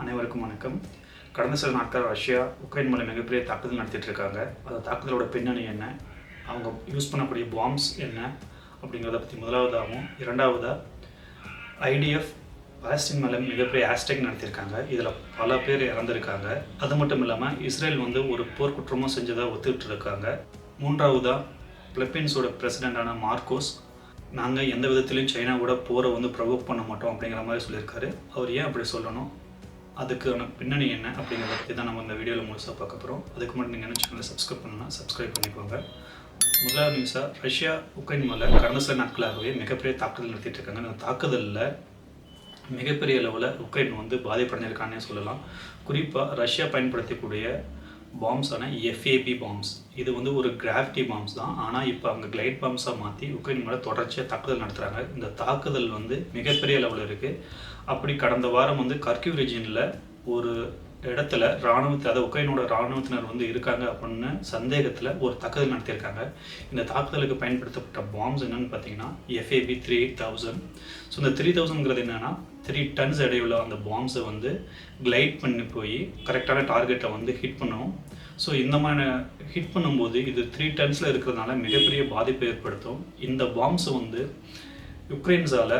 அனைவருக்கும் வணக்கம். கடந்த சில நாட்கள் ரஷ்யா உக்ரைன் மேலே மிகப்பெரிய தாக்குதல் நடத்திட்டு இருக்காங்க அந்த தாக்குதலோட பின்னணி என்ன? அவங்க யூஸ் பண்ணக்கூடிய பாம்ஸ் என்ன? அப்படிங்கிறத பற்றி முதலாவதாகவும் இரண்டாவதாக ஐடிஎஃப் பாலஸ்தீன் மேலே மிகப்பெரிய ஹேஷ்டேக் நடத்தியிருக்காங்க. இதில் பல பேர் இறந்துருக்காங்க. அது மட்டும் இல்லாமல் இஸ்ரேல் வந்து ஒரு போர்க்குற்றமும் செஞ்சதாக ஒத்துக்கிட்டு இருக்காங்க மூன்றாவதாக பிலிப்பீன்ஸோட பிரசிடெண்டான மார்க்கோஸ் நாங்கள் எந்த விதத்திலையும் சைனாவோட போரை வந்து ப்ரொவோக் பண்ண மாட்டோம் அப்படிங்கிற மாதிரி சொல்லியிருக்காரு. அவர் ஏன் அப்படி சொல்லணும்? அதுக்கான பின்னணி என்ன அப்படிங்கிறத பற்றி தான் நம்ம இந்த வீடியோவில் முழுசாக பார்க்க போகிறோம் அதுக்கு முன்னாடி நீங்கள் என்ன சேனலை சப்ஸ்கிரைப் பண்ணணும்னா சப்ஸ்கிரைப் பண்ணிக்கோங்க. முதலாவது நியூஸாக ரஷ்யா உக்ரைன் மேலே கடந்த சில நாட்களாகவே மிகப்பெரிய தாக்குதல் நடத்திட்டு இருக்காங்க. அந்த தாக்குதலில் மிகப்பெரிய அளவில் உக்ரைன் வந்து பாதிப்படைஞ்சிருக்கானே சொல்லலாம். குறிப்பாக ரஷ்யா பயன்படுத்தக்கூடிய பாம்ஸான எஃப்ஏபி பாம்ஸ் இது வந்து ஒரு கிராவிட்டி பாம்ஸ் தான். ஆனால் இப்போ அவங்க கிளைட் பாம்ஸாக மாற்றி உக்ரைன் மேலே தொடர்ச்சியாக தாக்குதல் நடத்துகிறாங்க இந்த தாக்குதல் வந்து மிகப்பெரிய லெவலில் இருக்குது அப்படி கடந்த வாரம் வந்து கர்கியூ ரீஜியனில் ஒரு இடத்துல ராணுவத்தை அதாவது உக்ரைனோட ராணுவத்தினர் வந்து இருக்காங்க அப்படின்னு சந்தேகத்தில் ஒரு தாக்குதல் நடத்தியிருக்காங்க. இந்த தாக்குதலுக்கு பயன்படுத்தப்பட்ட பாம்ஸ் என்னன்னு பார்த்தீங்கன்னா FAB three eight thousand so இந்த த்ரீ தௌசண்ட்ங்கிறது என்னென்னா த்ரீ டன்ஸ் எடையுள்ள அந்த பாம்ஸை வந்து கிளைட் பண்ணி போய் கரெக்டான டார்கெட்டை வந்து ஹிட் பண்ணும். ஸோ இந்த மாதிரி ஹிட் பண்ணும்போது இது த்ரீ டன்ஸில் இருக்கிறதுனால மிகப்பெரிய பாதிப்பை ஏற்படுத்தும். இந்த பாம்ஸை வந்து யுக்ரைன்ஸால்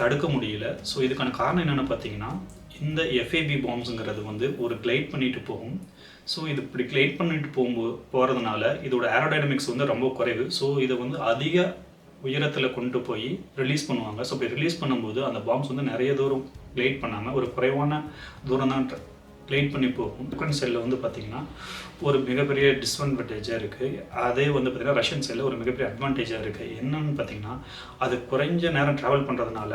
தடுக்க முடியல. ஸோ இதுக்கான காரணம் என்னென்னு பார்த்தீங்கன்னா இந்த எஃப்ஏபி பாம்ஸுங்கிறது வந்து ஒரு கிளைட் பண்ணிட்டு போகும். ஸோ இது இப்படி கிளைட் பண்ணிட்டு போகும்போது போகிறதுனால இதோட ஏரோடைனமிக்ஸ் வந்து ரொம்ப குறைவு. ஸோ இதை வந்து அதிக உயரத்தில் கொண்டு போய் ரிலீஸ் பண்ணுவாங்க. ஸோ இப்படி ரிலீஸ் பண்ணும்போது அந்த பாம்ஸ் வந்து நிறைய தூரம் கிளைட் பண்ணாமல் ஒரு குறைவான தூரம் தான் கிளைட் பண்ணி போகும். யுக்ரைன் செல்லில் வந்து பார்த்திங்கன்னா ஒரு மிகப்பெரிய டிஸ்அட்வான்டேஜாக இருக்குது அதே வந்து பார்த்திங்கன்னா ரஷ்யன் செல்லில் ஒரு மிகப்பெரிய அட்வான்டேஜாக இருக்குது என்னன்னு பார்த்தீங்கன்னா அது குறைஞ்ச நேரம் ட்ராவல் பண்ணுறதுனால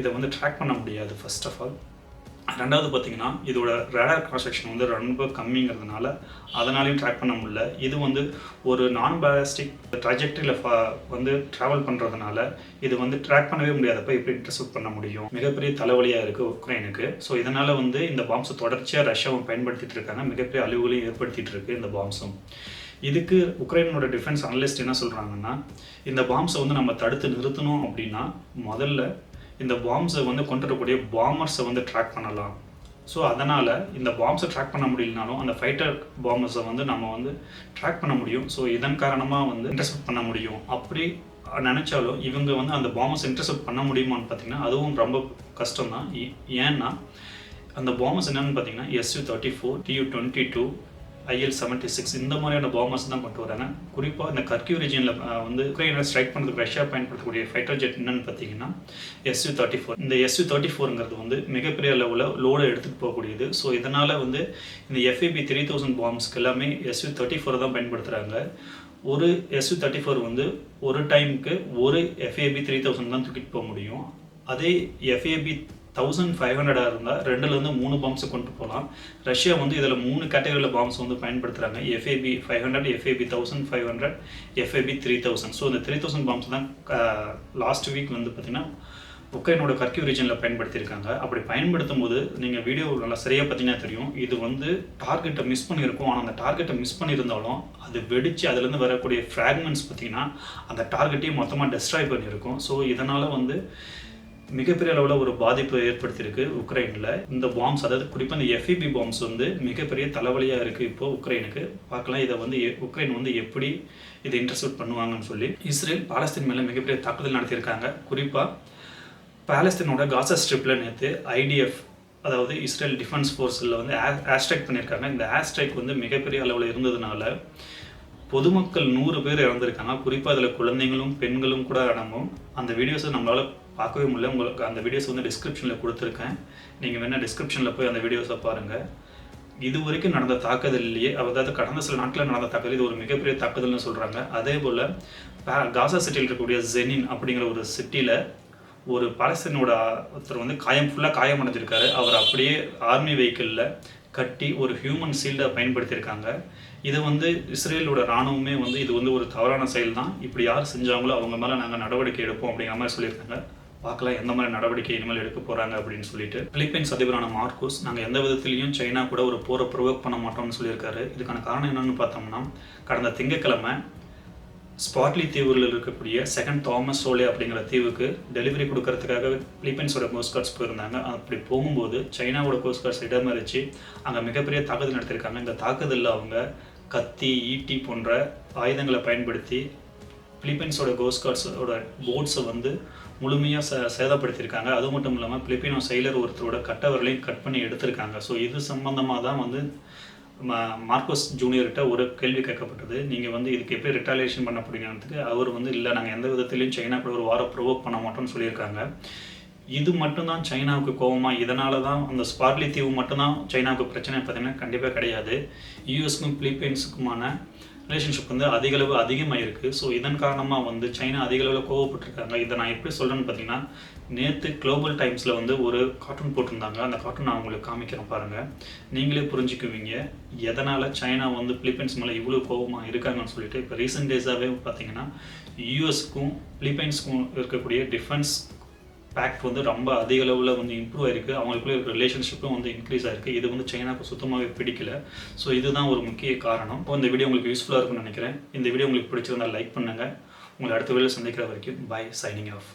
இதை வந்து ட்ராக் பண்ண முடியாது ஃபர்ஸ்ட் ஆஃப் ஆல் ரெண்டாவது பார்த்திங்கன்னா இதோட ரேடர் கிராஸ் செக்ஷன் வந்து ரொம்ப கம்மிங்கிறதுனால அதனாலையும் ட்ராக் பண்ண முடியல. இது வந்து ஒரு நான் பயாஸ்டிக் ட்ராஜெக்டரியில் வந்து ட்ராவல் பண்ணுறதுனால இது வந்து ட்ராக் பண்ணவே முடியாதப்ப எப்படி இன்டர்செப்ட் பண்ண முடியும்? மிகப்பெரிய தலைவலியாக இருக்குது உக்ரைனுக்கு. ஸோ இதனால் வந்து இந்த பாம்ஸை தொடர்ச்சியாக ரஷ்யாவும் பயன்படுத்திட்டு இருக்காங்க. மிகப்பெரிய அழிவுகளையும் ஏற்படுத்திட்டு இருக்குது இந்த பாம்ஸும் இதுக்கு உக்ரைனோட டிஃபென்ஸ் அனலிஸ்ட் என்ன சொல்கிறாங்கன்னா இந்த பாம்ஸை வந்து நம்ம தடுத்து நிறுத்தணும் அப்படின்னா முதல்ல இந்த பாம்ஸை வந்து கொண்டு வரக்கூடிய பாமர்ஸை வந்து ட்ராக் பண்ணலாம். ஸோ அதனால் இந்த பாம்ஸை ட்ராக் பண்ண முடியலனாலும் அந்த ஃபைட்டர் பாம்பர்ஸை வந்து நம்ம வந்து ட்ராக் பண்ண முடியும். ஸோ இதன் காரணமாக வந்து இன்டர்செப்ட் பண்ண முடியும். அப்படி நினச்சாலும் இவங்க வந்து அந்த பாம்பர்ஸ் இன்டர்செப்ட் பண்ண முடியுமான்னு பார்த்தீங்கன்னா அதுவும் ரொம்ப கஷ்டம் தான் ஏன்னா அந்த பாம்பர்ஸ் என்னென்னு பார்த்தீங்கன்னா SU thirty four TU twenty two IL seventy six இந்த மாதிரியான பாம்பர்ஸ் தான் கொண்டு வராங்க. குறிப்பாக இந்த கர்கியூ ரீஜனில் வந்து உக்ரைனை ஸ்ட்ரைக் பண்ணுறதுக்கு ரஷ்யா பயன்படுத்தக்கூடிய ஃபைட்டர் ஜெட் என்னன்னு பார்த்தீங்கன்னா எஸ்யூ தேர்ட்டி ஃபோர் இந்த எஸ்யூ தேர்ட்டி ஃபோருங்கிறது வந்து மிகப்பெரிய லெவலில் லோடை எடுத்துகிட்டு போகக்கூடியது. ஸோ இதனால் வந்து இந்த எஃப்ஏபி த்ரீ தௌசண்ட் பாம்ஸ்க்கு எல்லாமே எஸ்யூ தேர்ட்டி ஃபோர் தான் பயன்படுத்துகிறாங்க ஒரு எஸ்யூ தேர்ட்டி ஃபோர் வந்து ஒரு டைமுக்கு ஒரு எஃப்ஏபி த்ரீ தௌசண்ட் தான் தூக்கிட்டு போக முடியும். அதே எஃப்ஏபி தௌசண்ட் ஃபைவ் ஹண்ட்ரடாக இருந்தால் ரெண்டுலேருந்து மூணு பாம்ப்ஸை கொண்டு போகலாம் ரஷ்யா வந்து இதில் மூணு கேட்டகரியில் பாம்ப்ஸ் வந்து பயன்படுத்துகிறாங்க FAB five hundred FAB thousand five hundred FAB three thousand so இந்த த்ரீ தௌசண்ட் பாம்ஸ் தான் லாஸ்ட் வீக் வந்து பார்த்திங்கன்னா உக்ரைனோட கர்க்கியூ ரீஜனில் பயன்படுத்தியிருக்காங்க. அப்படி பயன்படுத்தும் போது நீங்கள் வீடியோ நல்லா சரியாக பார்த்தீங்கன்னா தெரியும். இது வந்து டார்கெட்டை மிஸ் பண்ணியிருக்கும். ஆனால் அந்த டார்கெட்டை மிஸ் பண்ணியிருந்தாலும் அது வெடித்து அதுலேருந்து வரக்கூடிய ஃப்ராக்மெண்ட்ஸ் பார்த்தீங்கன்னா அந்த டார்கெட்டையும் மொத்தமாக டெஸ்ட்ராய் பண்ணியிருக்கும். ஸோ இதனால் வந்து மிகப்பெரிய அளவில் ஒரு பாதிப்பு ஏற்படுத்தியிருக்கு உக்ரைனில். இந்த பாம்ஸ் அதாவது குறிப்பாக இந்த எஃப்இபி பாம்ஸ் வந்து மிகப்பெரிய தலைவலியாக இருக்குது இப்போ உக்ரைனுக்கு. பார்க்கலாம் இதை வந்து உக்ரைன் வந்து எப்படி இதை இன்டர்செப்ட் பண்ணுவாங்கன்னு சொல்லி. இஸ்ரேல் பாலஸ்தீன் மேலே மிகப்பெரிய தாக்குதல் நடத்தியிருக்காங்க. குறிப்பாக பாலஸ்தீனோட காசா ஸ்ட்ரிப்பில் நேற்று ஐடிஎஃப் அதாவது இஸ்ரேல் டிஃபென்ஸ் ஃபோர்ஸில் வந்து ஆஸ்ட்ரைக் பண்ணியிருக்காங்க. இந்த ஆஸ்ட்ரைக் வந்து மிகப்பெரிய அளவில் இருந்ததுனால பொதுமக்கள் நூறு பேர் இறந்துருக்காங்க. குறிப்பாக அதில் குழந்தைங்களும் பெண்களும் கூட அடங்கும். அந்த வீடியோஸை நம்மளால் பார்க்கவே முடியல. உங்களுக்கு அந்த வீடியோஸ் வந்து டிஸ்கிரிப்ஷனில் கொடுத்துருக்கேன். நீங்கள் வேணால் டிஸ்கிரிப்ஷனில் போய் அந்த வீடியோஸை பாருங்கள் இது வரைக்கும் நடந்த தாக்குதல்லையே அதாவது கடந்த சில நாட்களில் நடந்த தாக்குதல் இது ஒரு மிகப்பெரிய தாக்குதல்னு சொல்கிறாங்க அதே போல் காசா சிட்டியில் இருக்கக்கூடிய ஜெனின் அப்படிங்கிற ஒரு சிட்டியில் ஒரு பாலஸ்தீனோட ஒருத்தர் வந்து காயம் ஃபுல்லாக காயம் அடைஞ்சிருக்காரு. அவர் அப்படியே ஆர்மி வெஹிக்கிளில் கட்டி ஒரு ஹியூமன் சீல்டை பயன்படுத்தியிருக்காங்க. இதை வந்து இஸ்ரேலோட ராணுவமே வந்து இது வந்து ஒரு தவறான செயல் தான் இப்படி யார் செஞ்சாங்களோ அவங்க மேலே நாங்கள் நடவடிக்கை எடுப்போம் அப்படிங்கிற மாதிரி சொல்லியிருக்காங்க. பார்க்கலாம் எந்த மாதிரி நடவடிக்கை இனிமேல் எடுக்க போகிறாங்க அப்படின்னு சொல்லிட்டு. பிலிப்பைன்ஸ் அதிபரான மார்க்கோஸ் நாங்கள் எந்த விதத்திலையும் சைனா கூட ஒரு போரை ப்ரொவோக் பண்ண மாட்டோம்னு சொல்லியிருக்காரு. இதுக்கான காரணம் என்னன்னு பார்த்தோம்னா கடந்த திங்கக்கிழமை ஸ்பாட்லி தீவுகளில் இருக்கக்கூடிய செகண்ட் தாமஸ் சோலே அப்படிங்கிற தீவுக்கு டெலிவரி கொடுக்கறதுக்காக பிலிப்பைன்ஸோட கோஸ்கார்ட்ஸ் போயிருந்தாங்க. அப்படி போகும்போது சைனாவோட கோஸ்கார்ட்ஸ் இடமறிச்சு அங்கே மிகப்பெரிய தாக்குதல் நடத்தியிருக்காங்க. இந்த தாக்குதலில் அவங்க கத்தி ஈட்டி போன்ற ஆயுதங்களை பயன்படுத்தி பிலிப்பைன்ஸோட கோஸ்கார்ட்ஸோட போட்ஸை வந்து முழுமையாக ச சேதப்படுத்தியிருக்காங்க. அது மட்டும் இல்லாமல் பிலிப்பினோ செயலர் ஒருத்தரோட கட்டவர்களையும் கட் பண்ணி எடுத்திருக்காங்க. ஸோ இது சம்பந்தமாக தான் வந்து மார்க்கோஸ் ஜூனியர்கிட்ட ஒரு கேள்வி கேட்கப்பட்டது. நீங்கள் வந்து இதுக்கு எப்படி ரிட்டாலியேஷன் பண்ண போறீங்கன்றதுக்கு அவர் வந்து இல்லை நாங்கள் எந்த விதத்திலையும் சைனா கூட ஒரு வாரம் ப்ரொவோக் பண்ண மாட்டோம்னு சொல்லியிருக்காங்க. இது மட்டும்தான் சைனாவுக்கு கோபமாக இதனால தான் அந்த ஸ்பார்லி தீவு மட்டும்தான் சைனாவுக்கு பிரச்சனை பார்த்தீங்கன்னா கண்டிப்பாக கிடையாது. யூஎஸ்க்கும் பிலிப்பைன்ஸுக்குமான ரிலேஷன்ஷிப் வந்து அதிகளவு அதிகமாக இருக்குது ஸோ இதன் காரணமாக வந்து சைனா அதிக அளவில் கோவப்பட்டிருக்காங்க. இதை நான் எப்படி சொல்கிறேன்னு பார்த்தீங்கன்னா நேற்று குளோபல் டைம்ஸில் வந்து ஒரு கார்ட்டூன் போட்டிருந்தாங்க. அந்த கார்ட்டூன் நான் உங்களுக்கு காமிக்கிறேன் பாருங்கள் நீங்களே புரிஞ்சுக்குவீங்க. எதனால் சைனா வந்து பிலிப்பைன்ஸ் மேலே இவ்வளோ கோவமாக இருக்காங்கன்னு சொல்லிட்டு இப்போ ரீசெண்ட் டேஸாகவே பார்த்தீங்கன்னா யூஎஸ்க்கும் பிலிப்பைன்ஸ்க்கும் இருக்கக்கூடிய டிஃபென்ஸ் பேக்ட் வந்து ரொம்ப அதிக அளவில் வந்து இம்ப்ரூவ் ஆயிருக்கு. அவங்களுக்குள்ள இருக்கிற ரிலேஷன்ஷிப்பும் வந்து இன்க்ரீஸ் ஆயிருக்கு. இது வந்து சைனாக்கு சுத்தமாகவே பிடிக்கல. ஸோ இதுதான் ஒரு முக்கிய காரணம். இப்போ இந்த வீடியோ உங்களுக்கு யூஸ்ஃபுல்லாக இருக்கும்னு நினைக்கிறேன். இந்த வீடியோ உங்களுக்கு பிடிச்சிருந்தால் லைக் பண்ணுங்கள் உங்களை அடுத்த வீடியோ சந்திக்கிற வரைக்கும் பை சைனிங் ஆஃப்